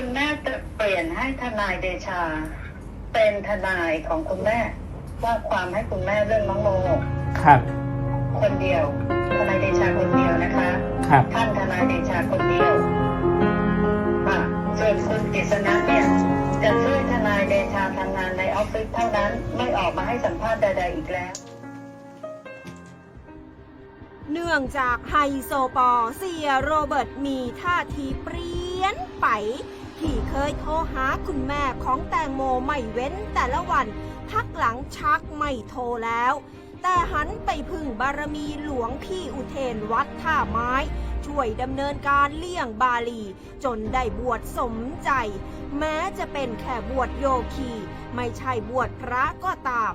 คุณแม่จะเปลี่ยนให้ทนายเดชา เป็นทนายของคุณแม่ ว่าความให้คุณแม่เรื่องน้องโมครับ คนเดียว ทนายเดชาคนเดียวนะคะ ครับ ท่านทนายเดชาคนเดียวค่ะส่วนคุณกฤษณะเนี่ยจะช่วยทนายเดชาทำงานในออฟฟิศเท่านั้นไม่ออกมาให้สัมภาษณ์ใดๆอีกแล้ว เนื่องจากไฮโซปอเสียโรเบิร์ตมีท่าทีเปลี่ยนไป ที่เคยโทรหาคุณแม่ของแตงโมไม่เว้นแต่ละวัน พักหลังชักไม่โทรแล้ว แต่หันไปพึ่งบารมีหลวงพี่อุเทนวัดท่าไม้ ช่วยดำเนินการเลี่ยงบาลี จนได้บวชสมใจ แม้จะเป็นแค่บวชโยคี ไม่ใช่บวชพระก็ตาม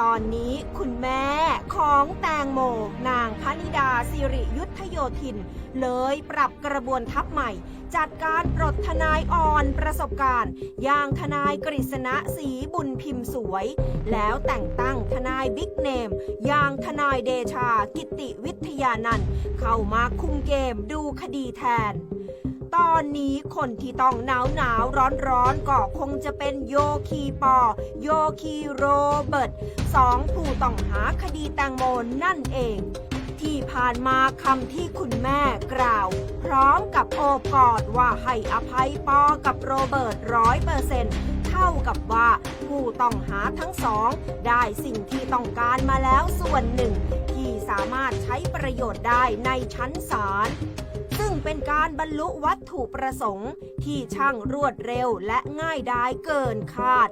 ตอนนี้คุณแม่ของแตงโม นางพนิดาสิริยุทธโยธิน เลยปรับกระบวนทัพใหม่ จัดการปลดทนายอ่อนประสบการณ์ อย่างทนายกฤษณะศรีบุญพิมพ์สวย แล้วแต่งตั้งทนายบิ๊กเนม อย่างทนายเดชากิติวิทยานันท์เข้ามาคุมเกมดูคดีแทน ตอนนี้คนที่ต้องหนาวหนาวร้อนร้อนก็คงจะเป็นโยคีปอ โยคีโรเบิร์ตสองผู้ต้องหาคดีแตงโมนั่นเอง ที่ผ่านมาคำที่คุณแม่กล่าว พร้อมกับโอบกอดว่าให้อภัยปอกับโรเบิร์ตร้อยเปอร์เซ็นต์เท่ากับว่าผู้ต้องหาทั้งสอง ได้สิ่งที่ต้องการมาแล้วส่วนหนึ่ง ที่สามารถใช้ประโยชน์ได้ในชั้นศาล ซึ่งเป็นการบรรลุวัตถุประสงค์ ที่ช่างรวดเร็วและง่ายดายเกินคาด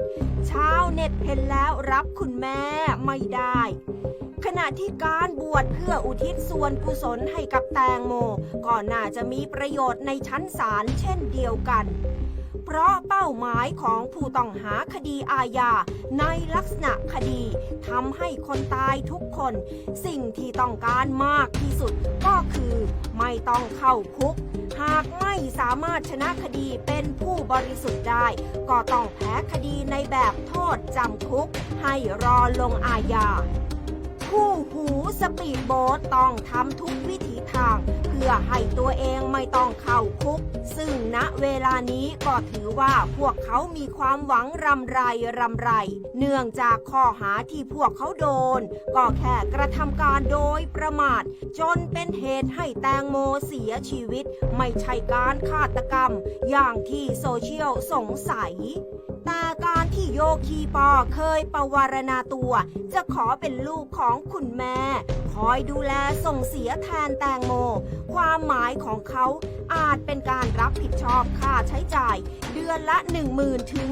ชาวเน็ตเห็นแล้วรับคุณแม่ไม่ได้ ขณะที่การบวชเพื่ออุทิศส่วนกุศลให้กับแตงโมก็น่าจะมีประโยชน์ในชั้นศาลเช่นเดียวกัน เพราะเป้าหมายของผู้ต้องหาคดีอาญาในลักษณะคดีทำให้คนตายทุกคน สิ่งที่ต้องการมากที่สุดก็คือไม่ต้องเข้าคุก หากไม่สามารถชนะคดีเป็นผู้บริสุทธิ์ได้ ก็ต้องแพ้คดีในแบบโทษจำคุก ให้รอลงอาญา คู่หูสปีดโบ๊ทต้องทำทุกวิถี ทาง เพื่อให้ตัวเองไม่ต้องเข้าคุก ซึ่งณเวลานี้ก็ถือว่าพวกเขามีความหวังรำไรรำไร เนื่องจากข้อหาที่พวกเขาโดน ก็แค่กระทำการโดยประมาท จนเป็นเหตุให้แตงโมเสียชีวิต ไม่ใช่การฆาตกรรม อย่างที่โซเชียลสงสัยแต่การที่โยคีปอเคยประวารณาตัว จะขอเป็นลูกของคุณแม่ คอยดูแลส่งเสียแทนแตงโม ความหมายของเขาอาจเป็นการรับผิดชอบค่าใช้จ่าย เดือนละ 10,000ถึง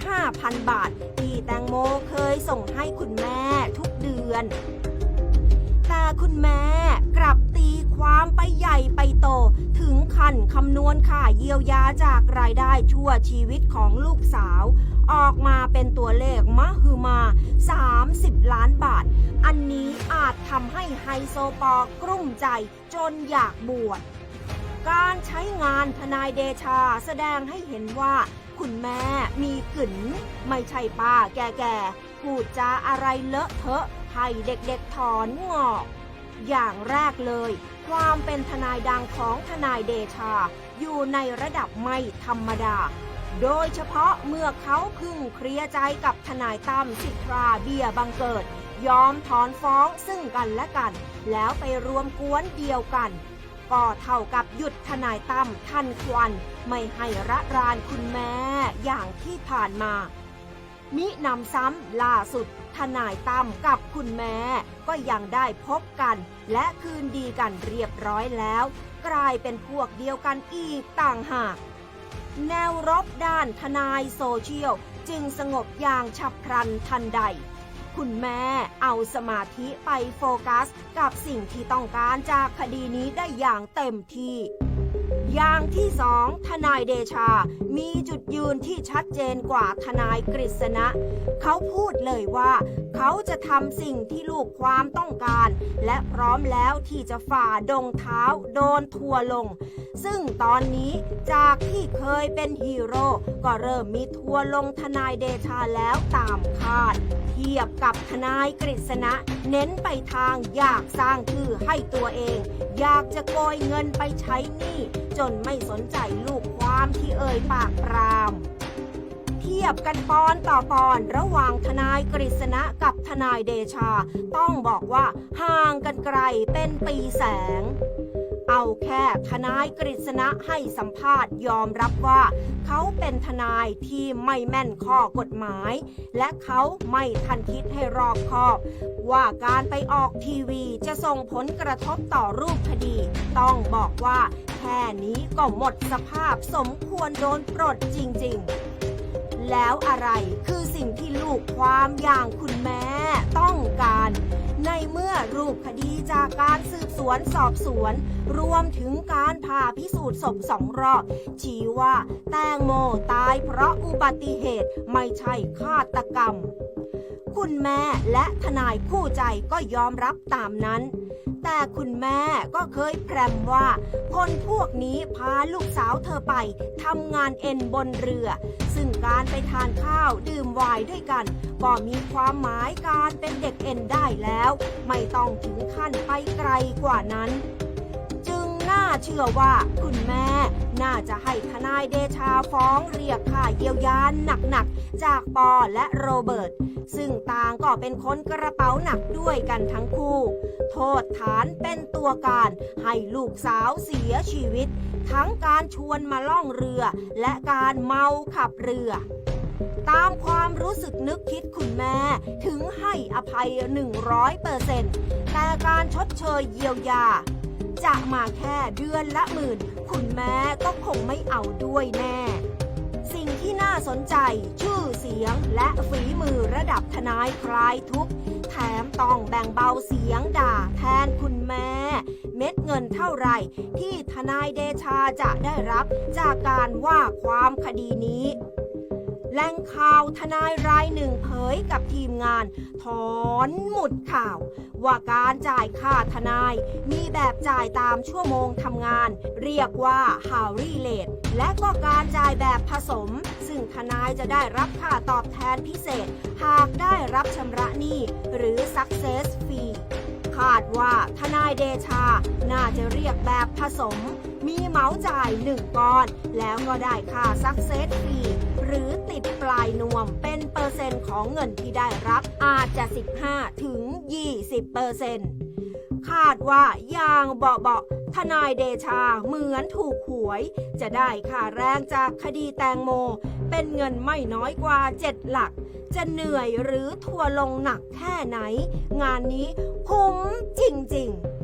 15,000 บาท ที่แตงโมเคยส่งให้คุณแม่ทุกเดือน แต่คุณแม่กลับ ความไปใหญ่ไปโต ถึงขั้นคำนวณค่าเยียวยาจากรายได้ชั่วชีวิตของลูกสาว ออกมาเป็นตัวเลขมหึมา 30 ล้านบาท อันนี้อาจทำให้ไฮโซปอกลุ้มใจจนอยากบวชการใช้งานทนายเดชาแสดงให้เห็นว่าคุณแม่มีกลิ่นไม่ใช่ป้าแก่ๆพูดจาอะไรเลอะเทอะให้เด็กๆถอนงอก อย่างแรกเลย ความเป็นทนายดังของทนายเดชา อยู่ในระดับไม่ธรรมดา โดยเฉพาะเมื่อเขาพึ่งเคลียร์ใจกับทนายตั้มสิทราเบียบังเกิด ยอมถอนฟ้องซึ่งกันและกัน แล้วไปรวมกวนเดียวกันก็เท่ากับหยุดทนายตั้มทันควัน ไม่ให้ระรานคุณแม่อย่างที่ผ่านมา มินำซ้ำล่าสุด ทนายตั้มกับคุณแม่ก็ยังได้พบกัน และคืนดีกันเรียบร้อยแล้ว กลายเป็นพวกเดียวกันอีกต่างหาก แนวรบด้านทนายโซเชียล จึงสงบอย่างฉับพลันทันใด คุณแม่เอาสมาธิไปโฟกัส กับสิ่งที่ต้องการจากคดีนี้ได้อย่างเต็มที่ อย่างที่สองทนายเดชา มีจุดยืนที่ชัดเจนกว่าทนายกฤษณะ เขาพูดเลยว่า เขาจะทำสิ่งที่ลูกความต้องการ และพร้อมแล้วที่จะฝ่าดงเท้าโดนทัวลง ซึ่งตอนนี้จากที่เคยเป็นฮีโร่ก็เริ่มมีทัวลงทนายเดชาแล้วตามคาด เทียบกับทนายกฤษณะ เน้นไปทางอยากสร้างชื่อให้ตัวเอง อยากจะโกยเงินไปใช้หนี้จนไม่สนใจลูกความที่เอ่ยปากปรามเทียบกันปอนต่อปอนระหว่างทนายกฤษณะกับทนายเดชา ต้องบอกว่าห่างกันไกลเป็นปีแสง เอาแค่ทนายกฤษณะให้สัมภาษณ์ยอมรับว่า เขาเป็นทนายที่ไม่แม่นข้อกฎหมาย และเขาไม่ทันคิดให้รอบคอบ ว่าการไปออกทีวีจะส่งผลกระทบต่อรูปคดี ต้องบอกว่าแค่นี้ก็หมดสภาพสมควรโดนปลดจริง ๆ แล้วอะไรคือสิ่งที่ลูกความอย่างคุณแม่ต้องการ ในเมื่อรูปคดีจากการสืบสวนสอบสวน รวมถึงการผ่าพิสูจน์ศพสองรอบ ชี้ว่าแตงโมตายเพราะอุบัติเหตุไม่ใช่ฆาตกรรม คุณแม่และทนายคู่ใจก็ยอมรับตามนั้น แต่คุณแม่ก็เคยแพรมว่า คนพวกนี้พาลูกสาวเธอไปทำงานเอ็นบนเรือ ซึ่งการไปทานข้าวดื่มไวน์ด้วยกัน ก็มีความหมายการเป็นเด็กเอ็นได้แล้ว ไม่ต้องถึงขั้นไปไกลกว่านั้น จึงน่าเชื่อว่าคุณแม่น่าจะให้ทนายเดชาฟ้องเรียกค่า วยานหนักๆ จากปอและโรเบิร์ต ซึ่งต่างก็เป็นคนกระเป๋าหนักด้วยกันทั้งคู่ โทษฐานเป็นตัวการให้ลูกสาวเสียชีวิต ทั้งการชวนมาล่องเรือ และการเมาขับเรือตามความรู้สึกนึกคิดคุณแม่ถึงให้อภัย 100เปอร์เซ็นต์แต่การชดเชยเยียวยา จะมาแค่เดือนละหมื่น คุณแม่ก็คงไม่เอาด้วยแน่ ที่น่าสนใจ ชื่อเสียงและฝีมือระดับทนายคลายทุกข์แถมต้องแบ่งเบาเสียงด่าแทนคุณแม่ เม็ดเงินเท่าไหร่ที่ทนายเดชาจะได้รับจากการว่าความคดีนี้แหล่งข่าวทนายรายหนึ่งเผยกับทีมงาน ถอนหมุดข่าว ว่าการจ่ายค่าทนาย มีแบบจ่ายตามชั่วโมงทำงาน เรียกว่าฮาวรีเลทและก็การจ่ายแบบผสม ทนายจะได้รับค่าตอบแทนพิเศษ หากได้รับชำระหนี้หรือ success fee คาดว่าทนายเดชา น่าจะเรียกแบบผสม มีเหมาจ่ายหนึ่งก้อน แล้วก็ได้ค่า success fee หรือติดปลายนวมเป็นเปอร์เซ็นต์ของเงินที่ได้รับอาจจะ 15ถึง20เปอร์เซ็นต์คาดว่าอย่างเบาๆ ทนายเดชาเหมือนถูกหวย จะได้ค่าแรงจากคดีแตงโม เป็นเงินไม่น้อยกว่า 7 หลัก จะเหนื่อยหรือทัวร์ลงหนักแค่ไหน งานนี้คุ้มจริง ๆ